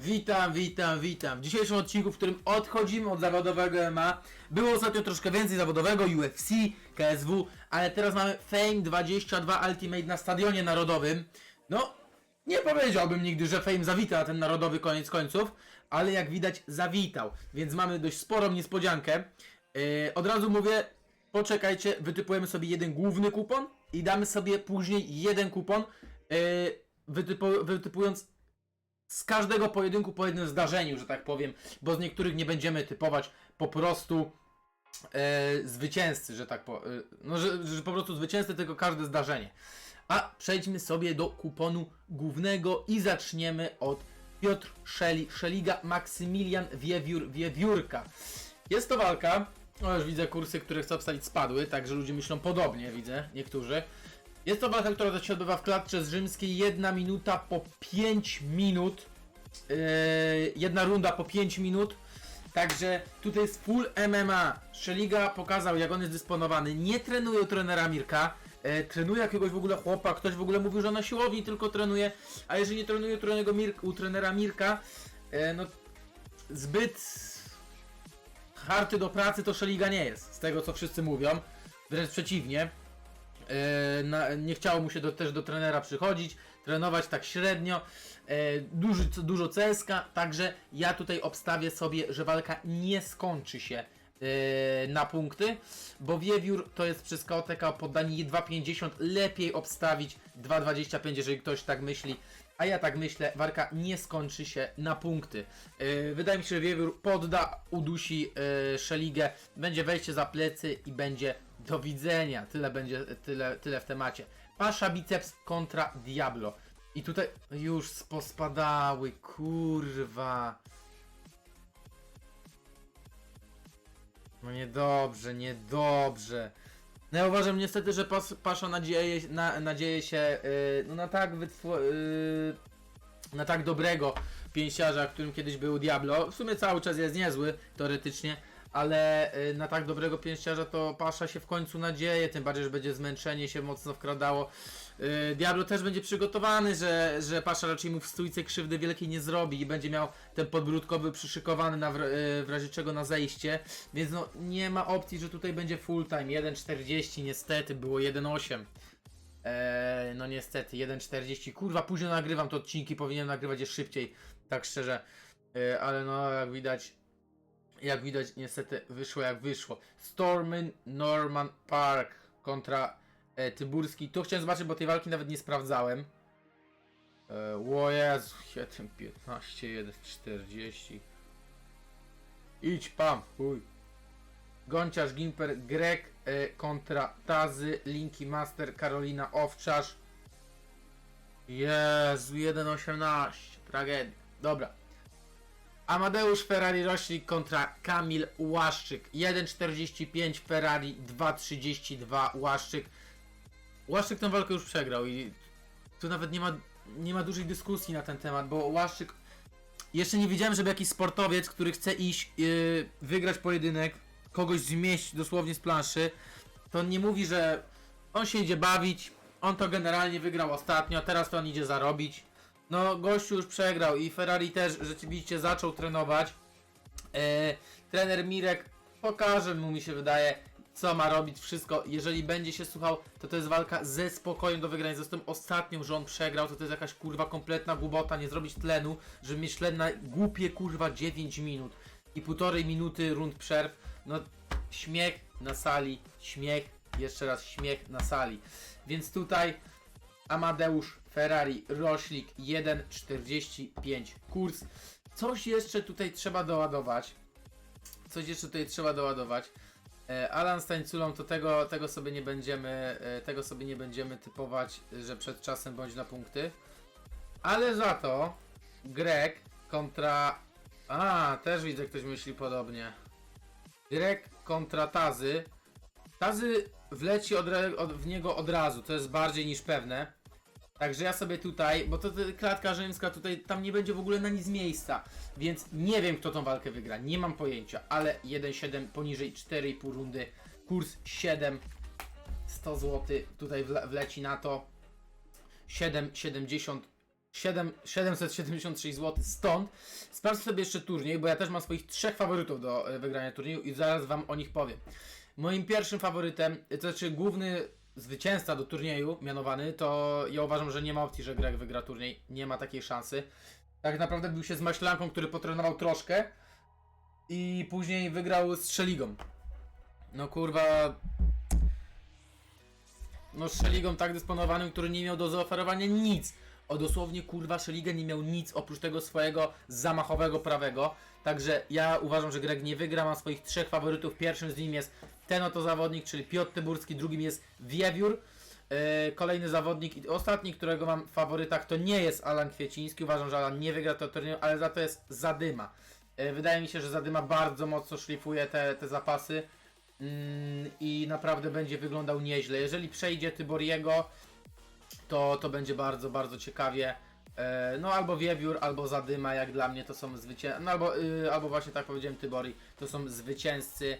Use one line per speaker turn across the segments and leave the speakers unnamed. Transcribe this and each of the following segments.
Witam, witam, witam. W dzisiejszym odcinku, w którym odchodzimy od zawodowego MMA, było ostatnio troszkę więcej zawodowego, UFC, KSW, ale teraz mamy Fame 22 Ultimate na Stadionie Narodowym. No, nie powiedziałbym nigdy, że Fame zawita ten narodowy koniec końców, ale jak widać zawitał, więc mamy dość sporą niespodziankę. Yy, od razu mówię, poczekajcie, wytypujemy sobie jeden główny kupon i damy sobie później jeden kupon, yy, wytypu, wytypując z każdego pojedynku po jednym zdarzeniu, że tak powiem, bo z niektórych nie będziemy typować po prostu e, zwycięzcy, że tak po, e, no, że, że po prostu zwycięzcy, tylko każde zdarzenie. A przejdźmy sobie do kuponu głównego i zaczniemy od Piotr Szeli, Szeliga, Maksymilian Wiewiór, Wiewiórka. Jest to walka, no już widzę kursy, które chcę obstawić spadły, także ludzie myślą podobnie, widzę, niektórzy. Jest to walka, która się odbywa w klatce z rzymskiej, jedna minuta po 5 minut. Yy, jedna runda po 5 minut. Także tutaj jest full MMA. Szeliga pokazał, jak on jest dysponowany. Nie trenuje trenera Mirka. E, trenuje jakiegoś w ogóle chłopa. Ktoś w ogóle mówi, że na siłowni tylko trenuje. A jeżeli nie trenuje u trenera Mirka, u trenera Mirka e, no zbyt harty do pracy to Szeliga nie jest. Z tego co wszyscy mówią. Wręcz przeciwnie. E, na, nie chciało mu się do, też do trenera przychodzić, trenować tak średnio. E, dużo CSK, także ja tutaj obstawię sobie, że walka nie skończy się e, na punkty, bo Wiewiór to jest przez KOTK poddanie 2,50, lepiej obstawić 2,25, jeżeli ktoś tak myśli. A ja tak myślę, walka nie skończy się na punkty. E, wydaje mi się, że Wiewiór podda, udusi e, Szeligę, będzie wejście za plecy i będzie do widzenia. Tyle będzie, tyle, tyle w temacie. Pasza biceps kontra Diablo. I tutaj już pospadały, kurwa. No niedobrze, niedobrze. No ja uważam niestety, że pas, Pasza nadzieje, na, nadzieje się yy, no na tak wytwo, yy, na tak dobrego pięściarza, którym kiedyś był Diablo. W sumie cały czas jest niezły, teoretycznie, ale y, na tak dobrego pięściarza to Pasza się w końcu nadzieje, tym bardziej, że będzie zmęczenie się mocno wkradało. Y, Diablo też będzie przygotowany, że, że Pasza raczej mu w stójce krzywdy wielkiej nie zrobi i będzie miał ten podbródkowy przyszykowany na, y, w razie czego na zejście, więc no nie ma opcji, że tutaj będzie full time, 1.40 niestety, było 1.8. Eee, no niestety, 1.40. Kurwa, późno nagrywam te odcinki, powinienem nagrywać je szybciej, tak szczerze. Eee, ale no, jak widać, jak widać, niestety wyszło jak wyszło. Stormin Norman Park kontra e, Tyburski. To chciałem zobaczyć, bo tej walki nawet nie sprawdzałem. E, o Jezu, 7, 15, 1, 40. Idź pam, chuj. Gonciarz, Gimper, Grek e, kontra Tazy, Linki Master, Karolina Owczarz. Jezu, 1.18. Tragedia. Dobra. Amadeusz Ferrari Roślik kontra Kamil Łaszczyk. 1.45 Ferrari, 2.32 Łaszczyk. Łaszczyk tę walkę już przegrał i tu nawet nie ma, nie ma dużej dyskusji na ten temat, bo Łaszczyk... Jeszcze nie widziałem, żeby jakiś sportowiec, który chce iść yy, wygrać pojedynek, kogoś zmieść dosłownie z planszy, to nie mówi, że on się idzie bawić, on to generalnie wygrał ostatnio, teraz to on idzie zarobić. No, gościu już przegrał i Ferrari też rzeczywiście zaczął trenować. E, trener Mirek pokaże mu, mi się wydaje, co ma robić, wszystko. Jeżeli będzie się słuchał, to to jest walka ze spokojem do wygrania. Zresztą ostatnią, że on przegrał, to to jest jakaś kurwa kompletna głupota, nie zrobić tlenu, żeby mieć tlen na głupie kurwa 9 minut i półtorej minuty rund przerw. No, śmiech na sali, śmiech, jeszcze raz śmiech na sali. Więc tutaj Amadeusz Ferrari Roślik 1.45 kurs. Coś jeszcze tutaj trzeba doładować. Coś jeszcze tutaj trzeba doładować. E, Alan z tańculą to tego, tego sobie nie będziemy e, tego sobie nie będziemy typować, że przed czasem bądź na punkty. Ale za to Grek kontra a, też widzę ktoś myśli podobnie. Grek kontra Tazy. Tazy wleci od, od, w niego od razu, to jest bardziej niż pewne. Także ja sobie tutaj, bo to, to klatka rzymska tutaj, tam nie będzie w ogóle na nic miejsca, więc nie wiem kto tą walkę wygra, nie mam pojęcia, ale 1,7 poniżej 4,5 rundy, kurs 7, 100 zł tutaj wle, wleci na to, 7,70 7, 776 zł stąd. Sprawdź sobie jeszcze turniej, bo ja też mam swoich trzech faworytów do e, wygrania turnieju i zaraz wam o nich powiem. Moim pierwszym faworytem, to znaczy główny zwycięzca do turnieju mianowany, to ja uważam, że nie ma opcji, że Greg wygra turniej. Nie ma takiej szansy. Tak naprawdę bił się z Maślanką, który potrenował troszkę i później wygrał z Szeligą. No kurwa, no Szeligą tak dysponowanym, który nie miał do zaoferowania nic. O dosłownie kurwa Szeliga nie miał nic oprócz tego swojego zamachowego prawego. Także ja uważam, że Greg nie wygra. Mam swoich trzech faworytów. Pierwszym z nim jest ten oto zawodnik, czyli Piotr Tyburski, drugim jest Wiewiór. Yy, kolejny zawodnik i ostatni, którego mam w faworytach, to nie jest Alan Kwieciński. Uważam, że Alan nie wygra to turnieju, ale za to jest Zadyma. Yy, wydaje mi się, że Zadyma bardzo mocno szlifuje te, te zapasy. Mm, i naprawdę będzie wyglądał nieźle. Jeżeli przejdzie Tyboriego, to, to będzie bardzo, bardzo ciekawie. E, no albo Wiewiór, albo Zadyma, jak dla mnie to są zwycięzcy, no albo, y, albo właśnie tak powiedziałem Tybori, to są zwycięzcy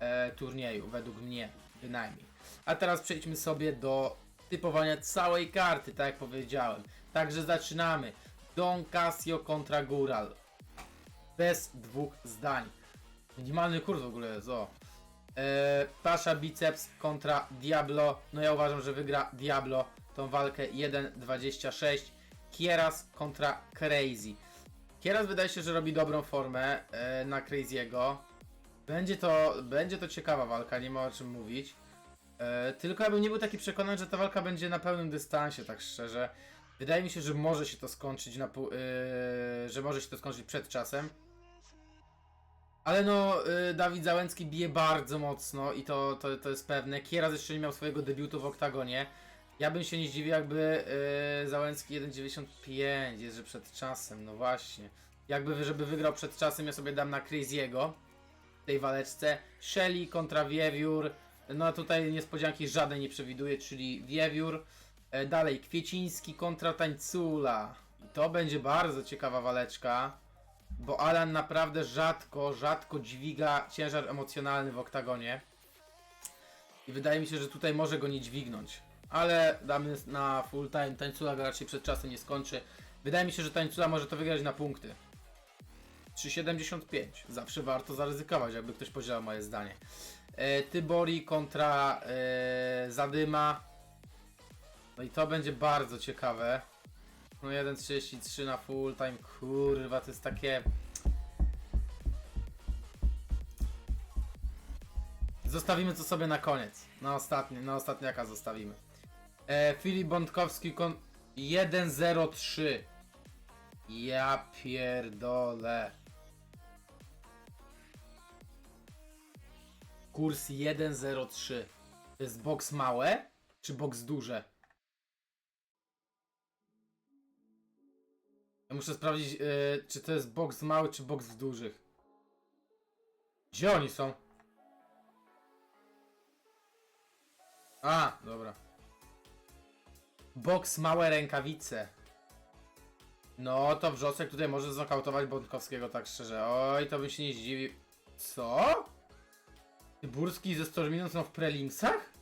e, turnieju, według mnie bynajmniej. A teraz przejdźmy sobie do typowania całej karty, tak jak powiedziałem. Także zaczynamy. Don Casio kontra Gural. Bez dwóch zdań. Minimalny kurs w ogóle jest. E, Pasza Biceps kontra Diablo. No ja uważam, że wygra Diablo tą walkę 1.26. Kieras kontra Crazy. Kieras wydaje się, że robi dobrą formę e, na Crazy'ego. Będzie to, będzie to ciekawa walka, nie ma o czym mówić. E, tylko ja bym nie był taki przekonany, że ta walka będzie na pełnym dystansie, tak szczerze. Wydaje mi się, że może się to skończyć na e, że może się to skończyć przed czasem. Ale no, Dawid Załęcki bije bardzo mocno i to, to, to jest pewne. Kieras jeszcze nie miał swojego debiutu w oktagonie. Ja bym się nie zdziwił, jakby y, Załęcki 1.95 jest, że przed czasem, no właśnie. Jakby, żeby wygrał przed czasem, ja sobie dam na Crazy'ego w tej waleczce. Shelly kontra Wiewiór. No tutaj niespodzianki żadnej nie przewiduję, czyli Wiewiór. E, dalej, Kwieciński kontra Tańcula. I to będzie bardzo ciekawa waleczka. Bo Alan naprawdę rzadko, rzadko dźwiga ciężar emocjonalny w oktagonie. I wydaje mi się, że tutaj może go nie dźwignąć. Ale damy na full time. Tańcula raczej przed czasem nie skończy. Wydaje mi się, że Tańcula może to wygrać na punkty. 3,75. Zawsze warto zaryzykować, jakby ktoś podzielał moje zdanie. E, Tybori kontra e, Zadyma. No i to będzie bardzo ciekawe. No 1.33 na full time, kurwa, to jest takie... Zostawimy to sobie na koniec. Na ostatnie, na ostatniaka zostawimy. E, Filip Bątkowski kon... 1.03 Ja pierdolę. Kurs 1.03 To jest box małe? Czy box duże? Ja muszę sprawdzić, yy, czy to jest box mały, czy box w dużych. Gdzie oni są? A, dobra. Box małe rękawice. No, to wrzosek tutaj może znokautować Bątkowskiego, tak szczerze. Oj, to bym się nie zdziwił. Co? Tyburski ze Storminą są w prelimsach?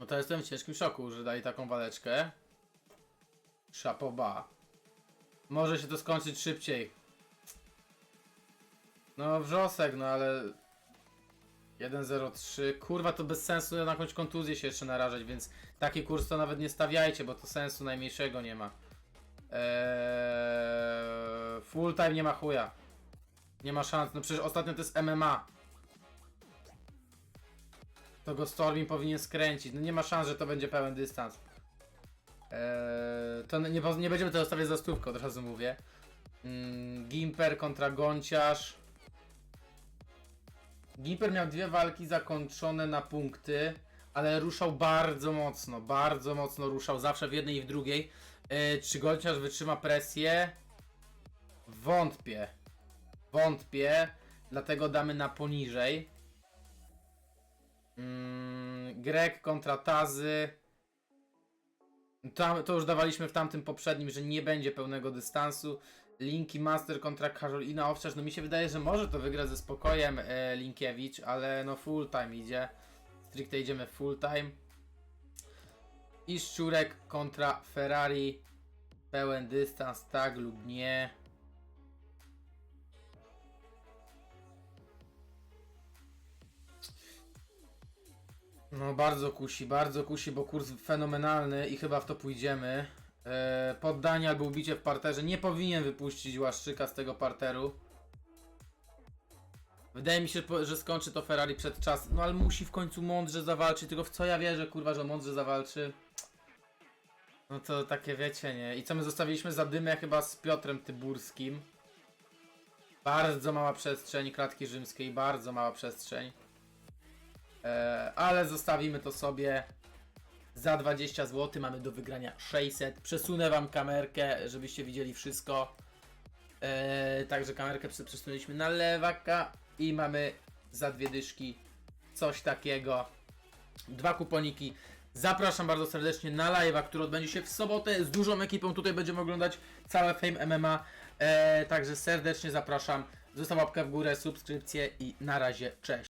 No to jestem w ciężkim szoku, że dali taką waleczkę. Szapoba. Może się to skończyć szybciej. No wrzosek, no ale... 1.03. Kurwa to bez sensu na jakąś kontuzję się jeszcze narażać, więc taki kurs to nawet nie stawiajcie, bo to sensu najmniejszego nie ma. Eee, full time nie ma chuja. Nie ma szans. No przecież ostatnio to jest MMA. To go Stormin powinien skręcić. No nie ma szans, że to będzie pełen dystans. Eee, to nie, nie będziemy tego stawiać za stówkę, od razu mówię. Mm, Gimper kontra Gonciarz. Gimper miał dwie walki zakończone na punkty, ale ruszał bardzo mocno, bardzo mocno ruszał, zawsze w jednej i w drugiej. Eee, czy Gonciarz wytrzyma presję? Wątpię. Wątpię, dlatego damy na poniżej. Mm, Grek kontra Tazy. Tam, to już dawaliśmy w tamtym poprzednim, że nie będzie pełnego dystansu. Linki Master kontra Karolina Owczarz. No mi się wydaje, że może to wygrać ze spokojem e, Linkiewicz, ale no full time idzie. Stricte idziemy full time. I Szczurek kontra Ferrari. Pełen dystans, tak lub nie. No bardzo kusi, bardzo kusi, bo kurs fenomenalny i chyba w to pójdziemy. Eee, poddanie albo ubicie w parterze. Nie powinien wypuścić Łaszczyka z tego parteru. Wydaje mi się, że skończy to Ferrari przed czas. No ale musi w końcu mądrze zawalczyć. Tylko w co ja wierzę, kurwa, że mądrze zawalczy. No to takie wiecie, nie? I co my zostawiliśmy za dymę chyba z Piotrem Tyburskim. Bardzo mała przestrzeń klatki rzymskiej, bardzo mała przestrzeń. E, ale zostawimy to sobie. Za 20 zł mamy do wygrania 600. Przesunę wam kamerkę, żebyście widzieli wszystko. E, także kamerkę prze- przesunęliśmy na lewaka i mamy za dwie dyszki coś takiego. Dwa kuponiki. Zapraszam bardzo serdecznie na live'a, który odbędzie się w sobotę z dużą ekipą. Tutaj będziemy oglądać całe Fame MMA. E, także serdecznie zapraszam. Zostaw łapkę w górę, subskrypcję i na razie cześć.